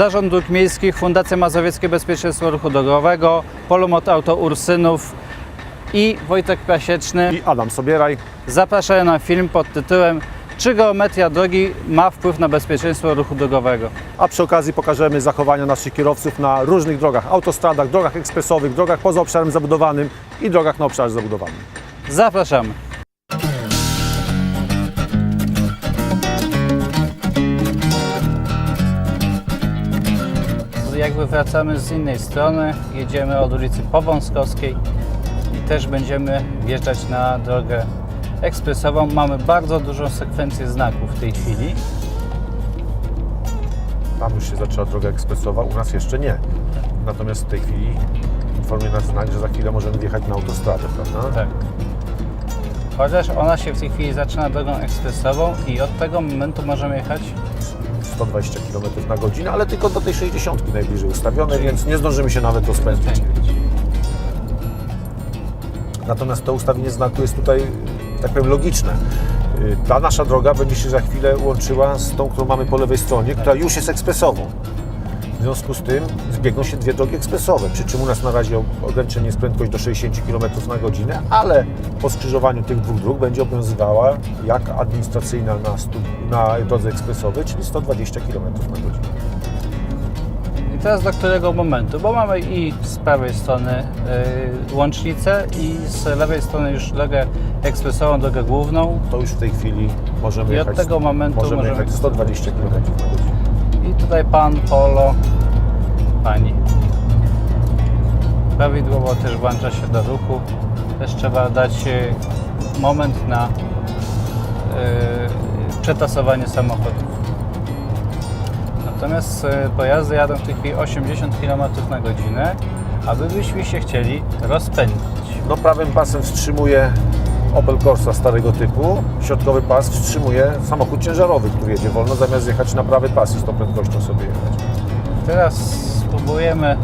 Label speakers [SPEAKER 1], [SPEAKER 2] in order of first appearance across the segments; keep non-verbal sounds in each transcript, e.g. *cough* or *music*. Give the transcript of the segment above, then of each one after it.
[SPEAKER 1] Zarząd Dróg Miejskich, Fundacja Mazowieckie Bezpieczeństwo Ruchu Drogowego, Polomot Auto Ursynów i Wojtek Pasieczny
[SPEAKER 2] I Adam Sobieraj.
[SPEAKER 1] zapraszają na film pod tytułem Czy geometria drogi ma wpływ na bezpieczeństwo ruchu drogowego?
[SPEAKER 2] A przy okazji pokażemy zachowania naszych kierowców na różnych drogach, autostradach, drogach ekspresowych, drogach poza obszarem zabudowanym i drogach na obszarze zabudowanym.
[SPEAKER 1] Zapraszamy. Wracamy z innej strony, jedziemy od ulicy Powązkowskiej i też będziemy wjeżdżać na drogę ekspresową. Mamy bardzo dużą sekwencję znaków w tej chwili.
[SPEAKER 2] Tam już się zaczęła droga ekspresowa, u nas jeszcze nie. Natomiast w tej chwili informuje nas znak, że za chwilę możemy wjechać na autostradę, prawda?
[SPEAKER 1] Tak. Chociaż ona się w tej chwili zaczyna drogą ekspresową i od tego momentu możemy jechać
[SPEAKER 2] 120 km na godzinę, ale tylko do tej 60 najbliżej ustawione, więc nie zdążymy się nawet rozpędzić. Natomiast to ustawienie znaku jest tutaj, tak powiem, logiczne. Y, Ta nasza droga będzie się za chwilę łączyła z tą, którą mamy po lewej stronie, która już jest ekspresową. W związku z tym zbiegną się dwie drogi ekspresowe, przy czym u nas na razie ograniczenie jest prędkość do 60 km na godzinę, ale po skrzyżowaniu tych dwóch dróg będzie obowiązywała jak administracyjna na, stu, na drodze ekspresowej, czyli 120 km na godzinę.
[SPEAKER 1] I teraz do którego momentu? Bo mamy i z prawej strony y, łącznicę i z lewej strony już drogę ekspresową, drogę główną.
[SPEAKER 2] To już w tej chwili możemy
[SPEAKER 1] I od
[SPEAKER 2] jechać,
[SPEAKER 1] tego momentu
[SPEAKER 2] możemy
[SPEAKER 1] możemy-
[SPEAKER 2] jechać 120 km na godzinę.
[SPEAKER 1] I tutaj pan, polo, pani. Prawidłowo też włącza się do ruchu. Też trzeba dać y, moment na y, przetasowanie samochodów. Natomiast y, pojazdy jadą w tej chwili 80 km na godzinę, a wy byśmy się chcieli rozpędzić.
[SPEAKER 2] No prawym pasem wstrzymuje Opel Corsa starego typu, środkowy pas wstrzymuje samochód ciężarowy, który jedzie wolno, zamiast jechać na prawy pas i z tą prędkością sobie jechać.
[SPEAKER 1] Teraz spróbujemy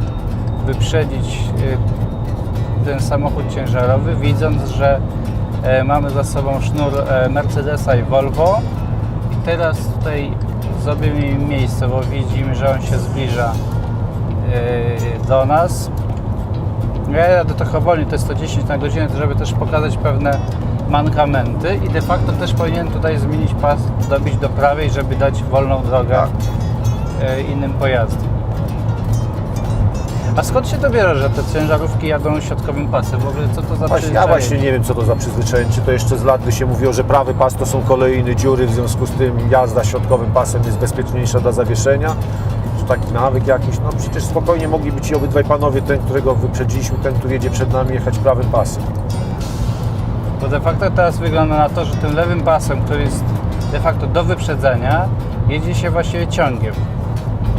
[SPEAKER 1] wyprzedzić y, ten samochód ciężarowy, widząc, że e, mamy za sobą sznur e, Mercedesa i Volvo. I teraz tutaj zrobimy im miejsce, bo widzimy, że on się zbliża e, do nas. Ja jadę trochę wolniej, to jest 110 na godzinę, żeby też pokazać pewne mankamenty i de facto też powinien tutaj zmienić pas, dobić do prawej, żeby dać wolną drogę
[SPEAKER 2] Tak.
[SPEAKER 1] e, innym pojazdom. A skąd się to bierze, że te ciężarówki jadą środkowym pasem? W ogóle co to za
[SPEAKER 2] Właśnie, ja właśnie nie wiem, co to za przyzwyczajenie. Czy to jeszcze z lat by się mówiło, że prawy pas to są kolejne dziury, w związku z tym jazda środkowym pasem jest bezpieczniejsza dla zawieszenia. Taki nawyk jakiś? No przecież spokojnie mogliby ci obydwaj panowie, ten, którego wyprzedziliśmy, ten, który jedzie przed nami, jechać prawym pasem.
[SPEAKER 1] Bo de facto teraz wygląda na to, że tym lewym pasem, który jest de facto do wyprzedzenia, jedzie się właściwie ciągiem.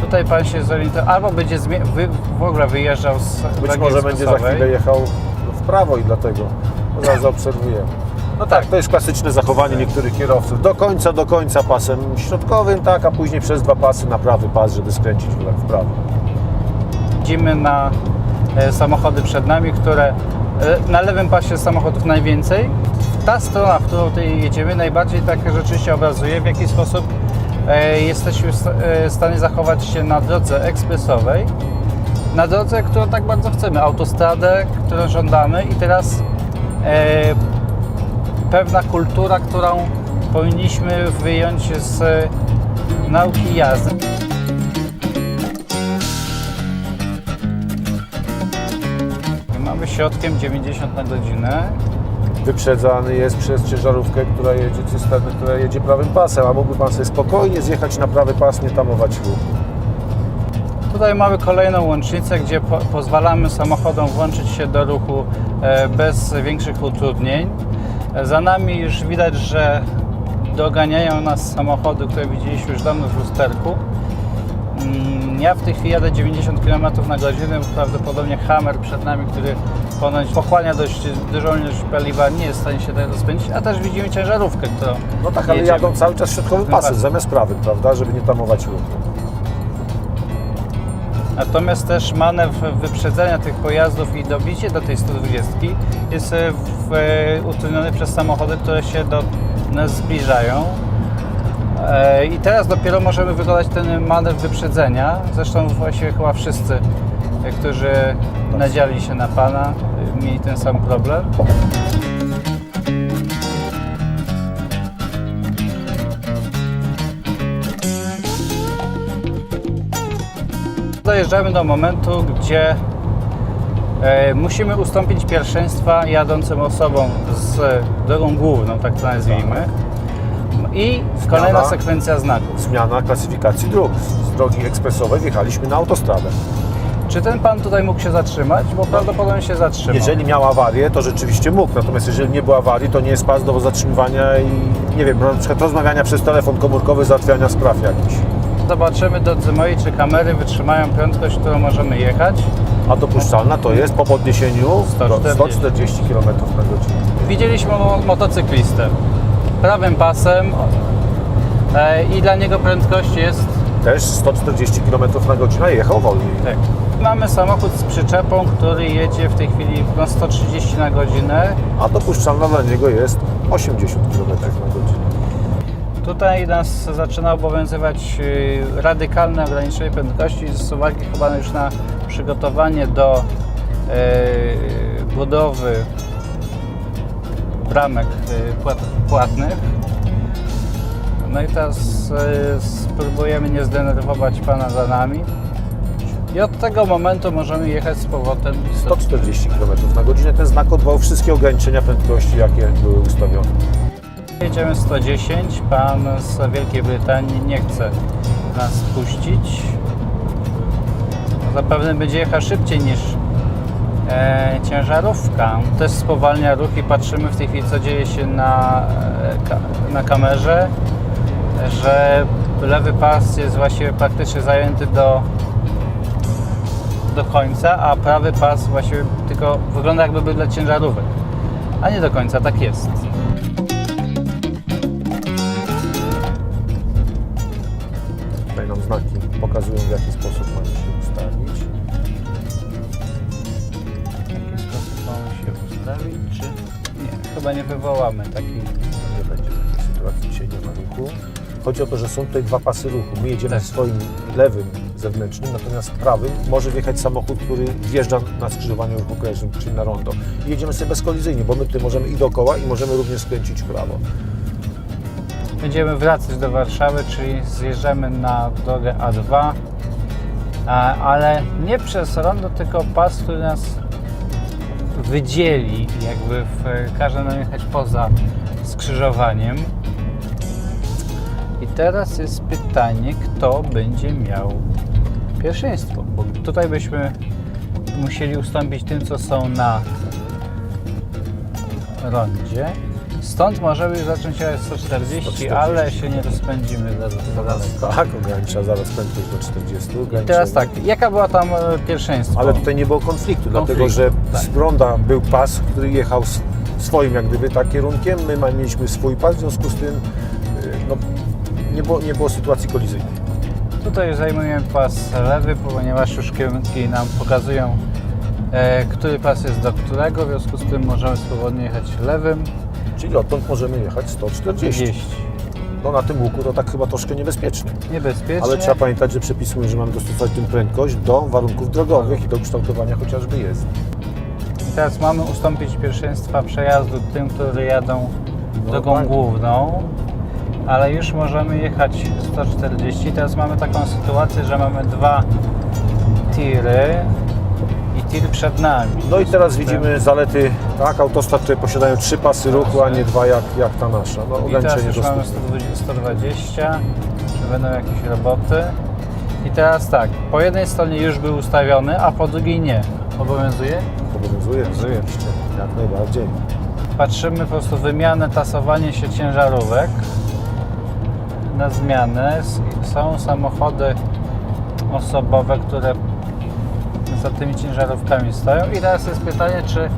[SPEAKER 1] Tutaj pan się zorientował, albo będzie wy, w ogóle wyjeżdżał z
[SPEAKER 2] Być
[SPEAKER 1] drogi
[SPEAKER 2] może będzie za chwilę jechał w prawo i dlatego zaraz zaobserwujemy. No tak, to jest klasyczne zachowanie niektórych kierowców. Do końca, do końca pasem środkowym, tak, a później przez dwa pasy na prawy pas, żeby skręcić w prawo.
[SPEAKER 1] Widzimy na e, samochody przed nami, które e, na lewym pasie samochodów najwięcej. Ta strona, w którą tutaj jedziemy, najbardziej tak rzeczywiście obrazuje, w jaki sposób e, jesteśmy w sta- w stanie zachować się na drodze ekspresowej, na drodze, którą tak bardzo chcemy, autostradę, którą żądamy i teraz pewna kultura, którą powinniśmy wyjąć z e, nauki jazdy. Mamy środkiem 90 na godzinę.
[SPEAKER 2] Wyprzedzany jest przez ciężarówkę, która jedzie cysternę, która jedzie prawym pasem, a mógłby Pan sobie spokojnie zjechać na prawy pas, nie tamować ruchu.
[SPEAKER 1] Tutaj mamy kolejną łącznicę, gdzie po, pozwalamy samochodom włączyć się do ruchu e, bez większych utrudnień. Za nami już widać, że doganiają nas samochody, które widzieliśmy już dawno w lusterku. Mm, Ja w tej chwili jadę 90 km na godzinę, prawdopodobnie Hammer przed nami, który ponoć pochłania dość dużą ilość paliwa, nie jest w stanie się tego rozpędzić, a też widzimy ciężarówkę, którą
[SPEAKER 2] No tak, ale
[SPEAKER 1] jedziemy.
[SPEAKER 2] jadą cały czas środkowym pasem,
[SPEAKER 1] pasem.
[SPEAKER 2] zamiast prawym, prawda, żeby nie tamować ruchu.
[SPEAKER 1] Natomiast też manewr wyprzedzenia tych pojazdów i dobicie do tej 120 jest e, w, e, utrudniony przez samochody, które się do nas zbliżają. E, I teraz dopiero możemy wykonać ten manewr wyprzedzenia. Zresztą właściwie chyba wszyscy, którzy nadziali się na Pana, mieli ten sam problem. Dojeżdżamy do momentu, gdzie e, musimy ustąpić pierwszeństwa jadącym osobom z drogą główną, tak to nazwijmy. I kolejna sekwencja znaków.
[SPEAKER 2] Zmiana klasyfikacji dróg. Z drogi ekspresowej wjechaliśmy na autostradę.
[SPEAKER 1] Czy ten pan tutaj mógł się zatrzymać? Bo prawdopodobnie się zatrzymał.
[SPEAKER 2] Jeżeli miał awarię, to rzeczywiście mógł. Natomiast jeżeli nie było awarii, to nie jest pas do zatrzymywania i nie wiem, na przykład rozmawiania przez telefon komórkowy, załatwiania spraw jakichś.
[SPEAKER 1] Zobaczymy, drodzy moi, czy kamery wytrzymają prędkość, którą możemy jechać.
[SPEAKER 2] A dopuszczalna to jest po podniesieniu do
[SPEAKER 1] 140.
[SPEAKER 2] 140 km na godzinę.
[SPEAKER 1] Widzieliśmy mo- motocyklistę prawym pasem e, i dla niego prędkość jest
[SPEAKER 2] Też 140 km na godzinę jechał wolniej.
[SPEAKER 1] tak. Mamy samochód z przyczepą, który jedzie w tej chwili na 130 na godzinę.
[SPEAKER 2] A dopuszczalna dla niego jest 80 km na godzinę.
[SPEAKER 1] Tutaj nas zaczyna obowiązywać y, radykalne ograniczenie prędkości z uwagi chyba już na przygotowanie do y, budowy bramek y, płat, płatnych. No i teraz spróbujemy nie zdenerwować Pana za nami. I od tego momentu możemy jechać z powrotem
[SPEAKER 2] 140 km na godzinę. Ten znak odwołał wszystkie ograniczenia prędkości, jakie były ustawione.
[SPEAKER 1] Jedziemy 110. Pan z Wielkiej Brytanii nie chce nas puścić. Zapewne będzie jechał szybciej niż e, ciężarówka. Też spowalnia ruch i patrzymy w tej chwili, co dzieje się na, e, na kamerze, że lewy pas jest właściwie praktycznie zajęty do, do końca, a prawy pas właściwie tylko wygląda jakby był dla ciężarówek. A nie do końca, tak jest.
[SPEAKER 2] Jaki sposób mamy się ustawić.
[SPEAKER 1] W jaki sposób mamy się ustawić, czy nie? Chyba nie wywołamy takiej.
[SPEAKER 2] Nie będzie takiej sytuacji, dzisiaj nie ma ruchu. Chodzi o to, że są tutaj dwa pasy ruchu. My jedziemy
[SPEAKER 1] Tak.
[SPEAKER 2] swoim lewym zewnętrznym, natomiast prawym może wjechać samochód, który wjeżdża na skrzyżowanie ruchu kolejowym, czyli na rondo. I jedziemy sobie bezkolizyjnie, bo my tutaj możemy i dookoła i możemy również skręcić w prawo.
[SPEAKER 1] Będziemy wracać do Warszawy, czyli zjeżdżamy na drogę A2, a- ale nie przez rondo, tylko pas, który nas wydzieli, jakby w, każe nam jechać poza skrzyżowaniem. I teraz jest pytanie, kto będzie miał pierwszeństwo, bo tutaj byśmy musieli ustąpić tym, co są na rondzie. Stąd możemy zacząć jechać 140,
[SPEAKER 2] 140.
[SPEAKER 1] ale się nie rozpędzimy za, daleko.
[SPEAKER 2] Tak, ogranicza zaraz prędkość do 40.
[SPEAKER 1] I
[SPEAKER 2] ogranicza-
[SPEAKER 1] teraz tak, jaka była tam e, pierwszeństwo?
[SPEAKER 2] Ale tutaj nie było konfliktu, dlatego że
[SPEAKER 1] tak.
[SPEAKER 2] z ronda był pas, który jechał s- swoim jak gdyby tak kierunkiem, my ma- mieliśmy swój pas, w związku z tym y, no, nie, było, nie było sytuacji kolizyjnej.
[SPEAKER 1] Tutaj zajmujemy pas lewy, ponieważ już kierunki nam pokazują, e, który pas jest do którego, w związku z tym możemy swobodnie jechać lewym.
[SPEAKER 2] Czyli odtąd możemy jechać 140.
[SPEAKER 1] 30.
[SPEAKER 2] No na tym łuku to tak chyba troszkę niebezpiecznie.
[SPEAKER 1] Niebezpiecznie.
[SPEAKER 2] Ale trzeba pamiętać, że przepisy mówią, że mamy dostosować tę prędkość do warunków drogowych i do kształtowania chociażby jezdni.
[SPEAKER 1] I teraz mamy ustąpić pierwszeństwa przejazdu tym, którzy jadą
[SPEAKER 2] No
[SPEAKER 1] drogą
[SPEAKER 2] tak.
[SPEAKER 1] główną, ale już możemy jechać 140. Teraz mamy taką sytuację, że mamy dwa tiry tir przed nami.
[SPEAKER 2] No i teraz widzimy zalety, tak, autostrad, które posiadają trzy pasy ruchu, a nie dwa jak, jak ta nasza. No
[SPEAKER 1] I teraz już mamy
[SPEAKER 2] 100.
[SPEAKER 1] 120, 120, czy będą jakieś roboty. I teraz tak, po jednej stronie już był ustawiony, a po drugiej nie. Obowiązuje?
[SPEAKER 2] Obowiązuje, oczywiście, jak najbardziej.
[SPEAKER 1] Patrzymy po prostu wymianę, tasowanie się ciężarówek na zmianę. Są samochody osobowe, które za tymi ciężarówkami stoją. I teraz jest pytanie, czy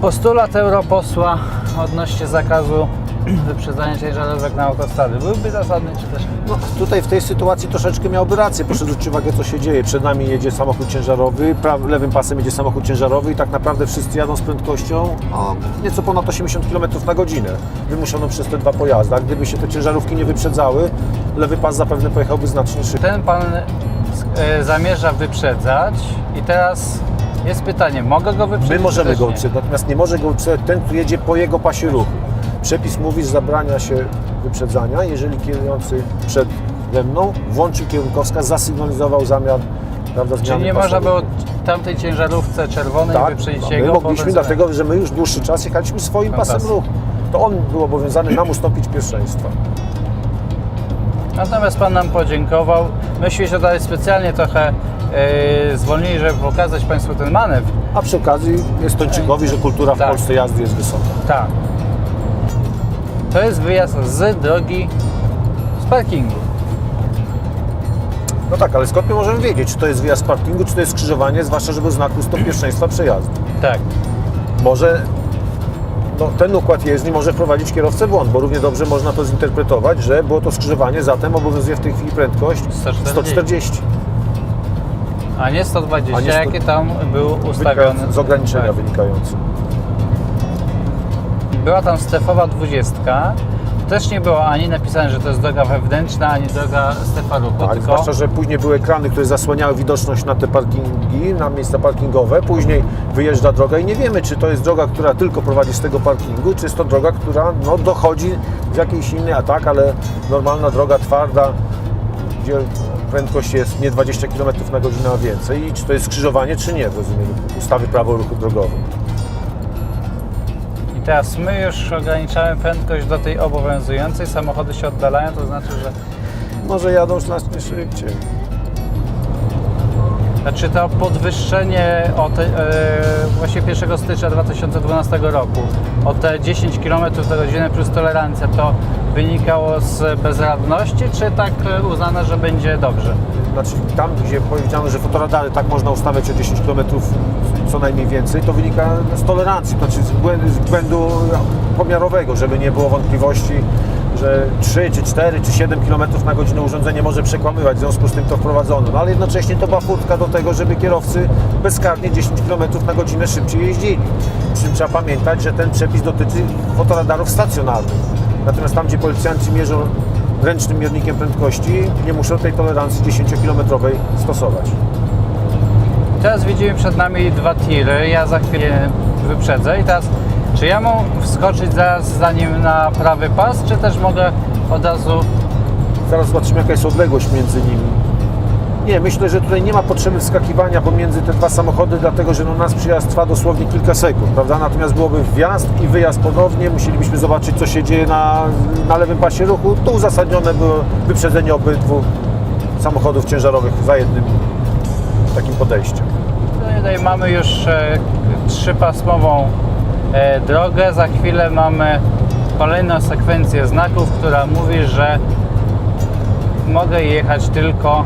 [SPEAKER 1] postulat europosła odnośnie zakazu *clears throat* wyprzedzania ciężarówek na autostrady byłby zasadny, czy też nie?
[SPEAKER 2] No, tutaj w tej sytuacji troszeczkę miałby rację. Proszę zwrócić uwagę, co się dzieje. Przed nami jedzie samochód ciężarowy, lewym pasem jedzie samochód ciężarowy i tak naprawdę wszyscy jadą z prędkością no, nieco ponad 80 km na godzinę, wymuszoną przez te dwa pojazdy. A gdyby się te ciężarówki nie wyprzedzały, lewy pas zapewne pojechałby znacznie szybciej.
[SPEAKER 1] Ten pan e, zamierza wyprzedzać i teraz jest pytanie, mogę go wyprzedzić?
[SPEAKER 2] My możemy go wyprzedzać, natomiast nie może go wyprzedzać ten, kto jedzie po jego pasie ruchu. Przepis mówi, że zabrania się wyprzedzania, jeżeli kierujący przede mną włączył kierunkowskaz, zasygnalizował zamiar prawda, zmiany
[SPEAKER 1] Czyli nie
[SPEAKER 2] pasa
[SPEAKER 1] można było
[SPEAKER 2] ruchu.
[SPEAKER 1] tamtej ciężarówce czerwonej
[SPEAKER 2] Tak,
[SPEAKER 1] wyprzedzić
[SPEAKER 2] my
[SPEAKER 1] jego?
[SPEAKER 2] mogliśmy,
[SPEAKER 1] wobec-
[SPEAKER 2] dlatego że my już dłuższy czas jechaliśmy swoim pasem
[SPEAKER 1] pas.
[SPEAKER 2] ruchu. To on był obowiązany nam ustąpić pierwszeństwa.
[SPEAKER 1] Natomiast Pan nam podziękował. Myśmy się tutaj specjalnie trochę e, zwolnili, żeby pokazać Państwu ten manewr.
[SPEAKER 2] A przy okazji jest Tończykowi, że kultura w
[SPEAKER 1] Tak.
[SPEAKER 2] Polsce jazdy jest wysoka.
[SPEAKER 1] Tak. To jest wyjazd z drogi z parkingu.
[SPEAKER 2] No tak, ale skąd my możemy wiedzieć, czy to jest wyjazd z parkingu, czy to jest skrzyżowanie, zwłaszcza, żeby znaku stop pierwszeństwa przejazdu.
[SPEAKER 1] Tak.
[SPEAKER 2] może no, ten układ jezdni może wprowadzić kierowcę w błąd, bo równie dobrze można to zinterpretować, że było to skrzyżowanie, zatem obowiązuje w tej chwili prędkość
[SPEAKER 1] 140.
[SPEAKER 2] 140.
[SPEAKER 1] A nie 120,
[SPEAKER 2] A nie sto-
[SPEAKER 1] jakie tam był ustawione.
[SPEAKER 2] Wynikające z ograniczenia
[SPEAKER 1] Tak.
[SPEAKER 2] wynikające.
[SPEAKER 1] Była tam strefowa 20. Też nie było ani napisane, że to jest droga wewnętrzna, ani droga strefa ruchu,
[SPEAKER 2] Tak,
[SPEAKER 1] tylko
[SPEAKER 2] zwłaszcza, że później były ekrany, które zasłaniały widoczność na te parkingi, na miejsca parkingowe. Później wyjeżdża droga i nie wiemy, czy to jest droga, która tylko prowadzi z tego parkingu, czy jest to droga, która no, dochodzi z jakiejś innej, a tak, ale normalna droga twarda, gdzie prędkość jest nie 20 km na godzinę, a więcej. I czy to jest skrzyżowanie, czy nie w rozumieniu ustawy prawo ruchu drogowym.
[SPEAKER 1] I teraz my już ograniczamy prędkość do tej obowiązującej, samochody się oddalają, to znaczy, że
[SPEAKER 2] Może jadą znacznie szybciej.
[SPEAKER 1] Znaczy to podwyższenie od e, właśnie 1 stycznia 2012 roku o te 10 km na godzinę plus tolerancja to wynikało z bezradności, czy tak e, uznano, że będzie dobrze?
[SPEAKER 2] Znaczy tam, gdzie powiedziano, że fotoradary tak można ustawiać o 10 km co najmniej więcej, to wynika z tolerancji, to znaczy z błędu, pomiarowego, żeby nie było wątpliwości, że 3, czy 4, czy 7 km na godzinę urządzenie może przekłamywać, w związku z tym to wprowadzono. No ale jednocześnie to była do tego, żeby kierowcy bezkarnie 10 km na godzinę szybciej jeździli. Przy czym trzeba pamiętać, że ten przepis dotyczy fotoradarów stacjonarnych. Natomiast tam, gdzie policjanci mierzą ręcznym miernikiem prędkości, nie muszą tej tolerancji 10-kilometrowej stosować.
[SPEAKER 1] Teraz widzimy przed nami dwa tiry, ja za chwilę wyprzedzę i teraz czy ja mam wskoczyć zaraz za nim na prawy pas, czy też mogę od razu
[SPEAKER 2] Zaraz zobaczymy, jaka jest odległość między nimi. Nie, myślę, że tutaj nie ma potrzeby wskakiwania pomiędzy te dwa samochody, dlatego że no, nasz przyjazd trwa dosłownie kilka sekund, prawda? Natomiast byłoby wjazd i wyjazd ponownie, musielibyśmy zobaczyć, co się dzieje na, na lewym pasie ruchu. To uzasadnione było wyprzedzenie obydwu samochodów ciężarowych za jednym takim podejściem.
[SPEAKER 1] No Tutaj mamy już e, trzypasmową e, drogę. Za chwilę mamy kolejną sekwencję znaków, która mówi, że mogę jechać tylko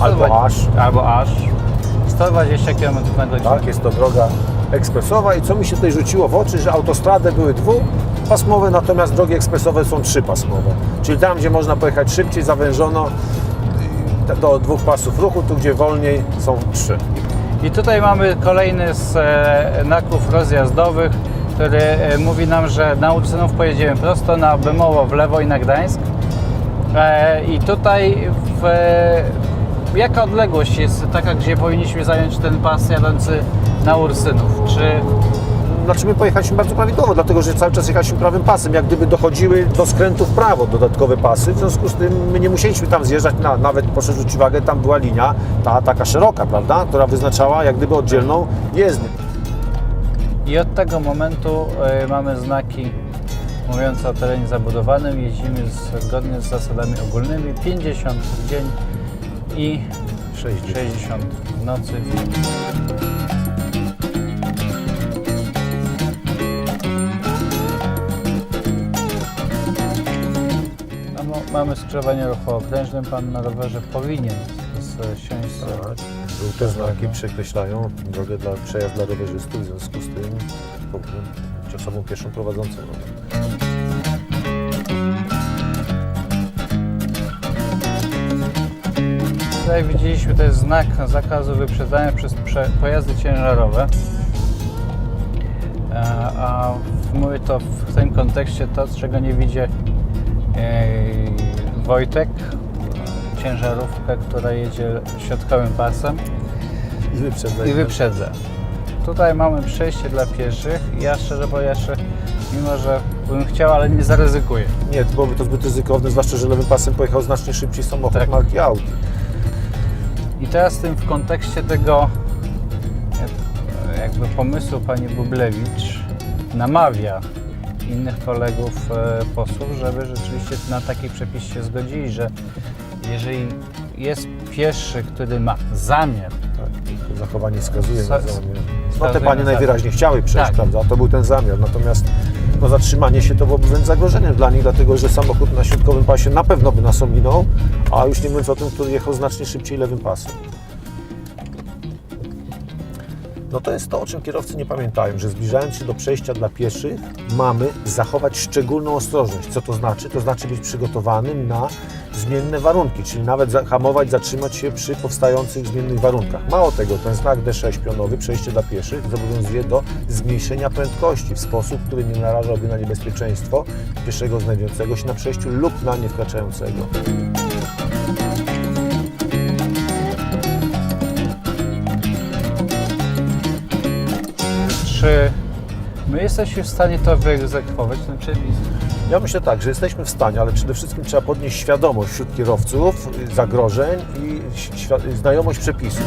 [SPEAKER 2] Albo aż.
[SPEAKER 1] albo aż 120 km na godzinę.
[SPEAKER 2] Tak, jest to droga ekspresowa i co mi się tutaj rzuciło w oczy, że autostrady były dwupasmowe, natomiast drogi ekspresowe są trzypasmowe. Czyli tam, gdzie można pojechać szybciej, zawężono do dwóch pasów ruchu, tu gdzie wolniej są trzy.
[SPEAKER 1] I tutaj mamy kolejny z e, znaków rozjazdowych, który e, mówi nam, że na Ucynów pojedziemy prosto na Bemowo w lewo i na Gdańsk. E, I tutaj w, jaka odległość jest taka, gdzie powinniśmy zająć ten pas jadący na Ursynów? Czy
[SPEAKER 2] Znaczy my pojechaliśmy bardzo prawidłowo, dlatego że cały czas jechaliśmy prawym pasem, jak gdyby dochodziły do skrętu w prawo dodatkowe pasy, w związku z tym my nie musieliśmy tam zjeżdżać, na, nawet proszę zwrócić uwagę, tam była linia, ta taka szeroka, prawda, która wyznaczała jak gdyby oddzielną jezdnię.
[SPEAKER 1] I od tego momentu e, mamy znaki mówiące o terenie zabudowanym. Jeździmy zgodnie z zasadami ogólnymi 50 w dzień i
[SPEAKER 2] 60.
[SPEAKER 1] 60 w nocy. Mamy skrzyżowanie ruchu okrężnym. Pan na rowerze powinien siąść z
[SPEAKER 2] tak. Żółte znaki przekreślają drogę dla przejazd dla rowerzystów, w związku z tym czy osobą pieszą prowadzącą.
[SPEAKER 1] Tutaj widzieliśmy, to jest znak zakazu wyprzedzania przez pojazdy ciężarowe. E, a, a mówię to w tym kontekście to, czego nie widzi e, Wojtek, e, ciężarówka, która jedzie środkowym pasem
[SPEAKER 2] I wyprzedzaj.
[SPEAKER 1] i wyprzedza. Tutaj mamy przejście dla pieszych. Ja szczerze powiedziawszy, mimo że bym chciał, ale nie zaryzykuję.
[SPEAKER 2] Nie, to byłoby to zbyt ryzykowne, zwłaszcza, że lewym pasem pojechał znacznie szybciej samochód
[SPEAKER 1] Tak.
[SPEAKER 2] marki Audi.
[SPEAKER 1] I teraz tym w kontekście tego jak- jakby pomysłu pani Bublewicz namawia innych kolegów e, posłów, żeby rzeczywiście na taki przepis się zgodzili, że jeżeli jest pieszy, który ma zamiar,
[SPEAKER 2] Tak, to zachowanie wskazuje na zamiar. No te panie
[SPEAKER 1] na
[SPEAKER 2] najwyraźniej chciały przejść,
[SPEAKER 1] Tak.
[SPEAKER 2] prawda? To był ten zamiar. Natomiast no, zatrzymanie się to byłoby wręcz zagrożeniem dla nich, dlatego że samochód na środkowym pasie na pewno by nas ominął, a już nie mówiąc o tym, który jechał znacznie szybciej lewym pasem. No to jest to, o czym kierowcy nie pamiętają, że zbliżając się do przejścia dla pieszych, mamy zachować szczególną ostrożność. Co to znaczy? To znaczy być przygotowanym na zmienne warunki, czyli nawet zahamować, zatrzymać się przy powstających zmiennych warunkach. Mało tego, ten znak D6 pionowy, przejście dla pieszych, zobowiązuje do zmniejszenia prędkości w sposób, który nie narażałby na niebezpieczeństwo pieszego znajdującego się na przejściu lub na nie wkraczającego.
[SPEAKER 1] My jesteśmy w stanie to wyegzekwować, przepis?
[SPEAKER 2] Ja myślę tak, że jesteśmy w stanie, ale przede wszystkim trzeba podnieść świadomość wśród kierowców y, zagrożeń i świ- znajomość przepisów.